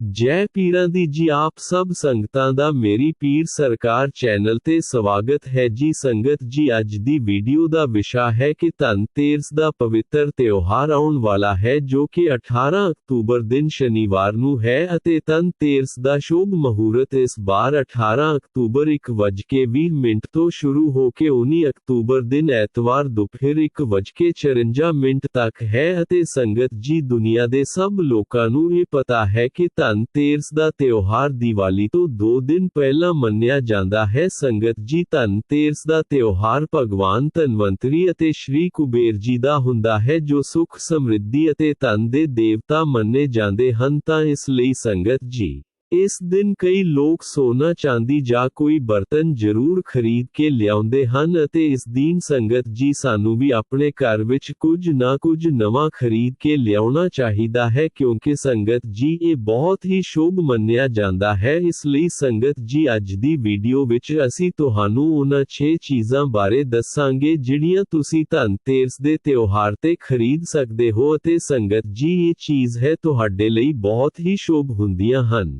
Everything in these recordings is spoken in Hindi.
ਜੈ ਪੀਰਾਂ ਦੀ ਜੀ ਆਪ ਸਭ ਸੰਗਤਾਂ ਦਾ ਮੇਰੀ ਪੀਰ ਸਰਕਾਰ ਚੈਨਲ ਤੇ ਸਵਾਗਤ ਹੈ ਜੀ ਸੰਗਤ ਜੀ ਅੱਜ ਦੀ ਵੀਡੀਓ ਦਾ ਵਿਸ਼ਾ ਹੈ ਕਿ ਧਨਤੇਰਸ ਦਾ ਪਵਿੱਤਰ ਤਿਉਹਾਰ ਆਉਣ ਵਾਲਾ ਹੈ ਜੋ ਕਿ 18 ਅਕਤੂਬਰ ਦਿਨ ਸ਼ਨੀਵਾਰ ਨੂੰ ਹੈ ਅਤੇ ਧਨਤੇਰਸ ਦਾ ਸ਼ੁਭ ਮਹੂਰਤ ਇਸ ਵਾਰ 18 ਅਕਤੂਬਰ 1:20 ਮਿੰਟ ਤੋਂ ਸ਼ੁਰੂ ਹੋ ਕੇ 19 ਅਕਤੂਬਰ ਦਿਨ ਐਤਵਾਰ ਦੁਪਹਿਰ 1:54 ਮਿੰਟ ਤੱਕ ਹੈ ਅਤੇ ਸੰਗਤ ਜੀ ਦੁਨੀਆ ਦੇ ਸਭ ਲੋਕਾਂ ਨੂੰ ਇਹ ਪਤਾ ਹੈ ਕਿ ਧਨਤੇਰਸ ਦਾ ਤਿਉਹਾਰ ਦੀਵਾਲੀ ਤੋਂ 2 ਦਿਨ ਪਹਿਲਾਂ ਮੰਨਿਆ ਜਾਂਦਾ ਹੈ ਸੰਗਤ ਜੀ ਧਨਤੇਰਸ ਦਾ ਤਿਉਹਾਰ ਭਗਵਾਨ ਧਨਵੰਤਰੀ ਅਤੇ ਸ਼੍ਰੀ ਕੁਬੇਰ ਜੀ ਦਾ ਹੁੰਦਾ ਹੈ ਜੋ ਸੁਖ ਸਮਰਿੱਧੀ ਅਤੇ ਧਨ ਦੇ ਦੇਵਤਾ ਮੰਨੇ ਜਾਂਦੇ ਹਨ ਤਾਂ ਇਸ ਲਈ ਸੰਗਤ ਜੀ ਇਸ ਦਿਨ ਕਈ ਲੋਕ ਸੋਨਾ ਚਾਂਦੀ ਜਾਂ ਕੋਈ ਬਰਤਨ ਜ਼ਰੂਰ ਖਰੀਦ ਕੇ ਲਿਆਉਂਦੇ ਹਨ ਅਤੇ ਇਸ ਦਿਨ ਸੰਗਤ ਜੀ ਸਾਨੂੰ ਵੀ ਆਪਣੇ ਘਰ ਵਿੱਚ ਕੁਝ ਨਾ ਕੁਝ ਨਵਾਂ ਖਰੀਦ ਕੇ ਲਿਆਉਣਾ ਚਾਹੀਦਾ ਹੈ ਕਿਉਂਕਿ ਸੰਗਤ ਜੀ ਇਹ ਬਹੁਤ ਹੀ ਸ਼ੁਭ ਮੰਨਿਆ ਜਾਂਦਾ ਹੈ ਇਸ ਲਈ ਸੰਗਤ ਜੀ ਅੱਜ ਦੀ ਵੀਡੀਓ ਵਿੱਚ ਅਸੀਂ ਤੁਹਾਨੂੰ ਉਹਨਾਂ 6 ਚੀਜ਼ਾਂ ਬਾਰੇ ਦੱਸਾਂਗੇ ਜਿਹੜੀਆਂ ਤੁਸੀਂ ਧਨਤੇਰਸ ਦੇ ਤਿਉਹਾਰ ਤੇ ਖਰੀਦ ਸਕਦੇ ਹੋ ਅਤੇ ਸੰਗਤ ਜੀ ਇਹ ਚੀਜ਼ ਹੈ ਤੁਹਾਡੇ ਲਈ ਬਹੁਤ ਹੀ ਸ਼ੁਭ ਹੁੰਦੀਆਂ ਹਨ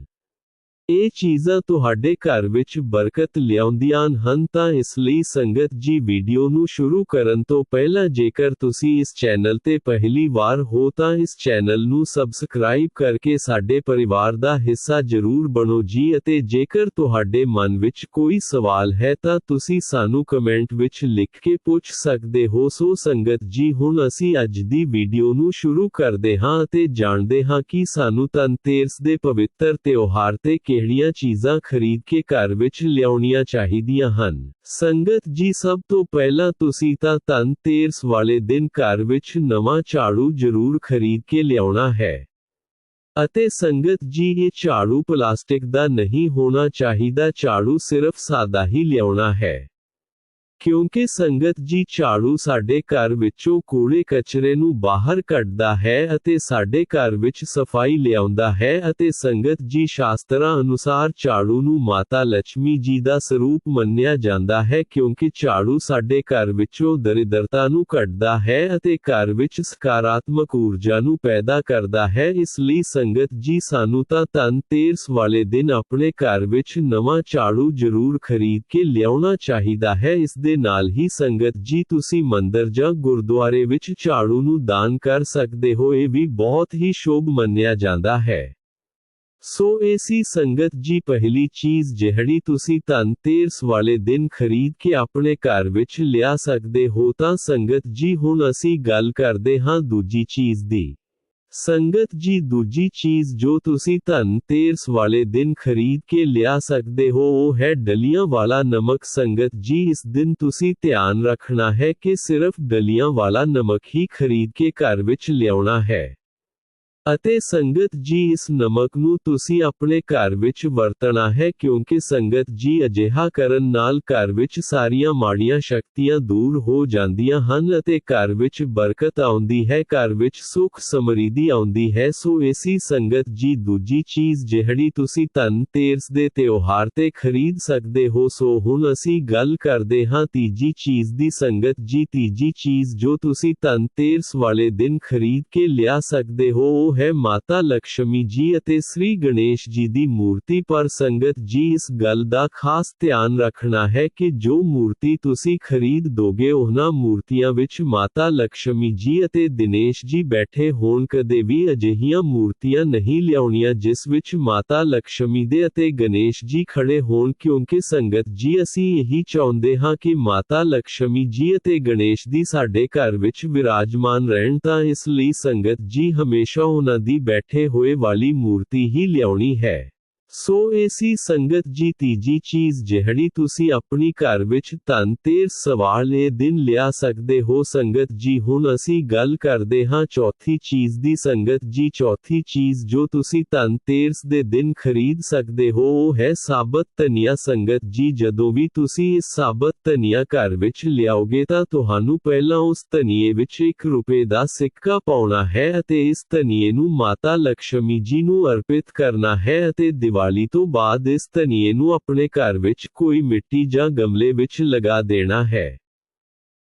ਇਹ ਚੀਜ਼ਾਂ ਤੁਹਾਡੇ ਘਰ ਵਿੱਚ ਬਰਕਤ ਲਿਆਉਂਦੀਆਂ ਹਨ ਤਾਂ ਇਸ ਲਈ ਸੰਗਤ ਜੀ ਵੀਡੀਓ ਨੂੰ ਸ਼ੁਰੂ ਕਰਨ ਤੋਂ ਪਹਿਲਾਂ ਜੇਕਰ ਤੁਸੀਂ ਇਸ ਚੈਨਲ ਤੇ ਪਹਿਲੀ ਵਾਰ ਹੋ ਤਾਂ ਇਸ ਚੈਨਲ ਨੂੰ ਸਬਸਕ੍ਰਾਈਬ ਕਰਕੇ ਸਾਡੇ ਪਰਿਵਾਰ ਦਾ ਹਿੱਸਾ ਜ਼ਰੂਰ ਬਣੋ ਜੀ ਅਤੇ ਜੇਕਰ ਤੁਹਾਡੇ ਮਨ ਵਿੱਚ ਕੋਈ ਸਵਾਲ ਹੈ ਤਾਂ ਤੁਸੀਂ ਸਾਨੂੰ ਕਮੈਂਟ ਵਿੱਚ ਲਿਖ ਕੇ ਪੁੱਛ ਸਕਦੇ ਹੋ ਸੋ ਸੰਗਤ ਜੀ ਹੁਣ ਅਸੀਂ ਅੱਜ ਦੀ ਵੀਡੀਓ ਨੂੰ ਸ਼ੁਰੂ ਕਰਦੇ ਹਾਂ ਅਤੇ ਜਾਣਦੇ ਹਾਂ ਕਿ ਸਾਨੂੰ ਧਨਤੇਰਸ ਦੇ ਪਵਿੱਤਰ ਤਿਉਹਾਰ ਤੇ ਕਿਹੜੀਆਂ ਚੀਜ਼ਾਂ ਖਰੀਦ ਕੇ ਘਰ ਵਿੱਚ ਲਿਆਉਣੀਆਂ ਚਾਹੀਦੀਆਂ ਹਨ ਸੰਗਤ ਜੀ ਸਭ ਤੋਂ ਪਹਿਲਾਂ ਤੁਸੀਂ ਤਾਂ ਧਨਤੇਰਸ ਵਾਲੇ ਦਿਨ ਘਰ ਵਿੱਚ ਨਵਾਂ ਝਾੜੂ ਜ਼ਰੂਰ ਖਰੀਦ ਕੇ ਲਿਆਉਣਾ ਹੈ ਅਤੇ ਸੰਗਤ ਜੀ ਇਹ ਝਾੜੂ ਪਲਾਸਟਿਕ ਦਾ ਨਹੀਂ ਹੋਣਾ ਚਾਹੀਦਾ ਝਾੜੂ ਸਿਰਫ ਸਾਦਾ ਹੀ ਲਿਆਉਣਾ ਹੈ क्योंकि संगत जी झाड़ू साडे घर कूड़े कचरे न बाहर कटदा है साडे घर सफ़ाई लिया है संगत जी शास्त्र अनुसार झाड़ू न माता लक्ष्मी जी का स्वरूप मनिया जाता है क्योंकि झाड़ू साडे घर दरिद्रता कटदा है घर सकारात्मक ऊर्जा न पैदा करता है इसलिए संगत जी सानू तो धन तेरस वाले दिन अपने घर नवा झाड़ू ज़रूर खरीद के लिया चाहता है इस ਨਾਲ ਹੀ ਸੰਗਤ ਜੀ ਤੁਸੀਂ ਮੰਦਰ ਜਾਂ ਗੁਰਦੁਆਰੇ ਵਿੱਚ ਝਾੜੂ ਨੂੰ ਦਾਨ ਕਰ ਸਕਦੇ ਹੋ ਇਹ ਵੀ ਬਹੁਤ ਹੀ ਸ਼ੁਭ ਮੰਨਿਆ ਜਾਂਦਾ ਹੈ ਸੋ ਐਸੀ ਸੰਗਤ ਜੀ ਪਹਿਲੀ ਚੀਜ਼ ਜਿਹੜੀ ਤੁਸੀਂ ਧਨਤੇਰਸ ਵਾਲੇ ਦਿਨ ਖਰੀਦ ਕੇ ਆਪਣੇ ਘਰ ਵਿੱਚ ਲਿਆ ਸਕਦੇ ਹੋ ਤਾਂ ਸੰਗਤ ਜੀ ਹੁਣ ਅਸੀਂ ਗੱਲ ਕਰਦੇ ਹਾਂ ਦੂਜੀ ਚੀਜ਼ ਦੀ ਸੰਗਤ ਜੀ ਦੂਜੀ ਚੀਜ਼ ਜੋ ਤੁਸੀਂ ਧਨਤੇਰਸ ਵਾਲੇ ਦਿਨ ਖਰੀਦ ਕੇ ਲਿਆ ਸਕਦੇ ਹੋ ਉਹ ਹੈ ਡਲੀਆਂ ਵਾਲਾ ਨਮਕ ਸੰਗਤ ਜੀ ਇਸ ਦਿਨ ਤੁਸੀਂ ਧਿਆਨ ਰੱਖਣਾ ਹੈ ਕਿ ਸਿਰਫ ਡਲੀਆਂ ਵਾਲਾ ਨਮਕ ਹੀ ਖਰੀਦ ਕੇ ਘਰ ਵਿੱਚ ਲਿਆਉਣਾ ਹੈ ਅਤੇ ਸੰਗਤ ਜੀ ਇਸ ਨਮਕ ਨੂੰ ਤੁਸੀਂ ਆਪਣੇ ਘਰ ਵਿੱਚ ਵਰਤਣਾ ਹੈ ਕਿਉਂਕਿ ਸੰਗਤ ਜੀ ਅਜਿਹਾ ਕਰਨ ਨਾਲ ਘਰ ਵਿੱਚ ਸਾਰੀਆਂ ਮਾੜੀਆਂ ਸ਼ਕਤੀਆਂ ਦੂਰ ਹੋ ਜਾਂਦੀਆਂ ਹਨ ਅਤੇ ਘਰ ਵਿੱਚ ਬਰਕਤ ਆਉਂਦੀ ਹੈ ਘਰ ਵਿੱਚ ਸੁਖ ਸਮਰਿੱਧੀ ਆਉਂਦੀ ਹੈ ਸੋ ਐਸੀ ਸੰਗਤ ਜੀ ਦੂਜੀ ਚੀਜ਼ ਜਿਹੜੀ ਤੁਸੀਂ ਧਨ ਤੇਰਸ ਦੇ ਤਿਉਹਾਰ ਤੇ ਖਰੀਦ ਸਕਦੇ ਹੋ ਸੋ ਹੁਣ ਅਸੀਂ ਗੱਲ ਕਰਦੇ ਹਾਂ ਤੀਜੀ ਚੀਜ਼ ਦੀ ਸੰਗਤ ਜੀ ਤੀਜੀ ਚੀਜ਼ ਜੋ ਤੁਸੀਂ ਧਨ ਤੇਰਸ ਵਾਲੇ ਦਿਨ ਖਰੀਦ ਕੇ ਲਿਆ ਸਕਦੇ ਹੋ है माता लक्ष्मी जी श्री गणेश जी की मूर्ति पर संगत जी इस गल का खास ध्यान रखना है कि जो मूर्ति तुसी खरीद दोगे उन्होंने मूर्तियों माता लक्ष्मी जी और दिनेश जी बैठे हो कद भी अजिहिया मूर्तियाँ नहीं लिया जिस विच माता लक्ष्मी दे गणेश जी खड़े होन क्योंकि संगत जी असी यही चाहते हाँ कि माता लक्ष्मी जी और गणेश जी साढ़े घर विराजमान रहन इसलिए संगत जी हमेशा नदी बैठे हुए वाली मूर्ति ही लियानी है। सो ऐसी संगत जी तीजी चीज़ जेहड़ी तुसी अपनी घर विच धन तेर सवाले दिन लिया सकदे हो संगत जी हुन असी गल करदे हाँ चौथी चीज़ दी संगत जी चौथी चीज़ जो तुसी धन तेरस दे दिन खरीद सकदे हो वो है साबत तनिया संगत जी जदो भी तुसी साबत तनिया घर विच लियाओगे ता पहला उस धनिये एक रुपए का सिक्का पाना है इस तनिए माता लक्ष्मी जी नर्पित करना है अते ਦੀਵਾਲੀ ਤੋਂ ਬਾਅਦ ਇਸ ਧਨੀਏ ਨੂੰ ਆਪਣੇ ਘਰ ਵਿੱਚ ਕੋਈ ਮਿੱਟੀ ਜਾਂ ਗਮਲੇ ਵਿੱਚ ਲਗਾ ਦੇਣਾ ਹੈ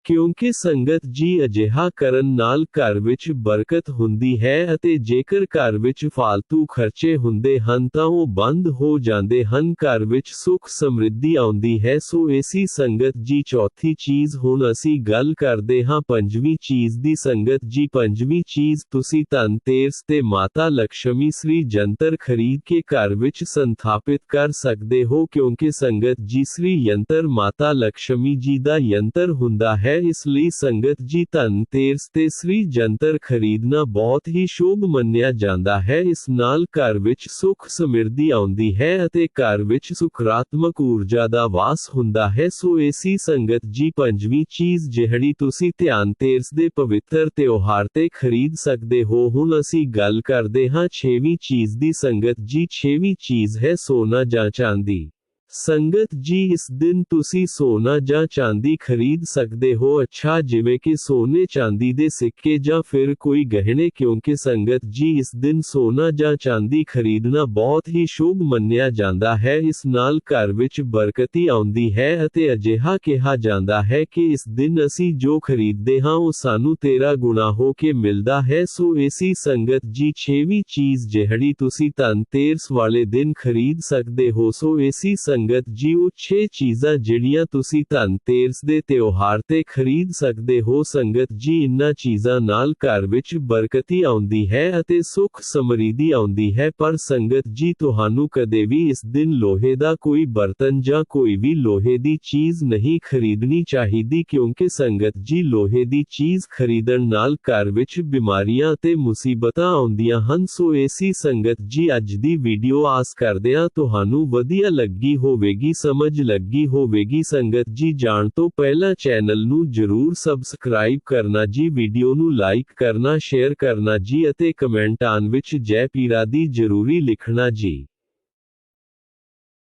क्योंकि संगत जी अजिहा करन नाल घर विच बरकत हुंदी है अते जेकर घर विच फालतू खर्चे हुंदे हन तां ओ बंद हो जांदे हन घर विच सुख समृद्धि आउंदी है सो ऐसी संगत जी चौथी चीज़ हुन असी गल करदे हाँ पंजवी चीज़ दी संगत जी पंजवी चीज़ तुसी धन तेरस ते माता लक्ष्मी श्री जंतर खरीद के घर विच संस्थापित कर सकते हो क्योंकि संगत जी श्री यंत्र माता लक्ष्मी जी का यंत्र हुंदा है ਇਸ ਲਈ ਸੰਗਤ ਜੀ ਧਨ ਤੇਰਸ ਤੇ ਸ੍ਰੀ ਜੰਤਰ ਖਰੀਦਣਾ ਬਹੁਤ ਹੀ ਸ਼ੁਭ ਮੰਨਿਆ ਜਾਂਦਾ ਹੈ ਇਸ ਨਾਲ ਘਰ ਵਿੱਚ ਸੁੱਖ ਸਮਿਰਧੀ ਆਉਂਦੀ ਹੈ ਅਤੇ ਘਰ ਵਿੱਚ ਸੁਖਰਾਤਮਕ ਊਰਜਾ ਦਾ ਵਾਸ ਹੁੰਦਾ ਹੈ ਸੋ ਏਸੀ ਸੰਗਤ ਜੀ ਪੰਜਵੀਂ ਚੀਜ਼ ਜਿਹੜੀ ਤੁਸੀਂ ਧਿਆਨ ਤੇਰਸ ਦੇ ਪਵਿੱਤਰ ਤਿਉਹਾਰ ਤੇ ਖਰੀਦ ਸਕਦੇ ਹੋ ਹੁਣ ਅਸੀਂ ਗੱਲ ਕਰਦੇ ਹਾਂ ਛੇਵੀਂ ਚੀਜ਼ ਦੀ ਸੰਗਤ ਜੀ ਛੇਵੀਂ ਚੀਜ਼ ਹੈ ਸੋਨਾ ਜਾਂ ਚਾਂਦੀ ਸੰਗਤ ਜੀ ਇਸ ਦਿਨ ਤੁਸੀਂ ਸੋਨਾ ਜਾਂ ਚਾਂਦੀ ਖਰੀਦ ਸਕਦੇ ਹੋ ਅੱਛਾ ਜਿਵੇਂ ਕਿ ਸੋਨੇ ਚਾਂਦੀ ਦੇ ਸਿੱਕੇ ਜਾਂ ਫਿਰ ਕੋਈ ਗਹਿਣੇ ਕਿਉਂਕਿ ਸੰਗਤ ਜੀ ਇਸ ਦਿਨ ਸੋਨਾ ਜਾਂ ਚਾਂਦੀ ਖਰੀਦਣਾ ਬਹੁਤ ਹੀ ਸ਼ੁਭ ਮੰਨਿਆ ਜਾਂਦਾ ਹੈ ਇਸ ਨਾਲ ਘਰ ਵਿੱਚ ਬਰਕਤੀ ਆਉਂਦੀ ਹੈ ਅਤੇ ਅਜਿਹਾ ਕਿਹਾ ਜਾਂਦਾ ਹੈ ਕਿ ਇਸ ਦਿਨ ਅਸੀਂ ਜੋ ਖਰੀਦਦੇ ਹਾਂ ਉਹ ਸਾਨੂੰ ਤੇਰਾ ਗੁਣਾ ਹੋ ਕੇ ਮਿਲਦਾ ਹੈ ਸੋ ਏਸੀ ਸੰਗਤ ਜੀ ਛੇਵੀਂ ਚੀਜ਼ ਜਿਹੜੀ ਤੁਸੀਂ ਧਨ ਤੇਰਸ ਵਾਲੇ ਦਿਨ ਖਰੀਦ ਸਕਦੇ ਹੋ ਸੋ ਏਸੀ ਸੰਗਤ ਜੀ ਉਹ 6 ਚੀਜ਼ਾਂ ਜਿਹੜੀਆਂ ਤੁਸੀਂ ਧਨ ਤੇਰਸ ਦੇ ਤਿਉਹਾਰ ਤੇ ਖਰੀਦ ਸਕਦੇ ਹੋ ਸੰਗਤ ਜੀ ਇਨ੍ਹਾਂ ਚੀਜ਼ਾਂ ਨਾਲ ਘਰ ਵਿੱਚ ਬਰਕਤੀ ਆਉਂਦੀ ਹੈ ਅਤੇ ਸੁੱਖ ਸਮਰਿੱਧੀ ਆਉਂਦੀ ਹੈ ਪਰ ਸੰਗਤ ਜੀ ਤੁਹਾਨੂੰ ਕਦੇ ਵੀ ਇਸ ਦਿਨ ਲੋਹੇ ਦਾ ਕੋਈ ਬਰਤਨ ਜਾਂ ਕੋਈ ਵੀ ਲੋਹੇ ਦੀ ਚੀਜ਼ ਨਹੀਂ ਖਰੀਦਣੀ ਚਾਹੀਦੀ ਕਿਉਂਕਿ ਸੰਗਤ ਜੀ ਲੋਹੇ ਦੀ ਚੀਜ਼ ਖਰੀਦਣ ਨਾਲ ਘਰ ਵਿੱਚ ਬਿਮਾਰੀਆਂ ਅਤੇ ਮੁਸੀਬਤਾਂ ਆਉਂਦੀਆਂ ਹਨ ਸੋ ਏਸੀ ਸੰਗਤ ਜੀ ਅੱਜ ਦੀ ਵੀਡੀਓ ਆਸ ਕਰਦੇ ਹਾਂ ਤੁਹਾਨੂੰ ਵਧੀਆ ਲੱਗੀ ਹੋਵੇਗੀ ਸਮਝ ਲੱਗੀ ਹੋਵੇਗੀ ਸੰਗਤ ਜੀ ਜਾਣ ਤੋਂ ਪਹਿਲਾਂ ਚੈਨਲ ਨੂੰ ਜਰੂਰ ਸਬਸਕ੍ਰਾਈਬ ਕਰਨਾ ਜੀ ਵੀਡੀਓ ਨੂੰ ਲਾਈਕ ਕਰਨਾ ਸ਼ੇਅਰ ਕਰਨਾ ਜੀ ਅਤੇ ਕਮੈਂਟਾਂ ਵਿੱਚ ਜੈ ਪੀਰਾ ਦੀ ਜਰੂਰੀ ਲਿਖਣਾ ਜੀ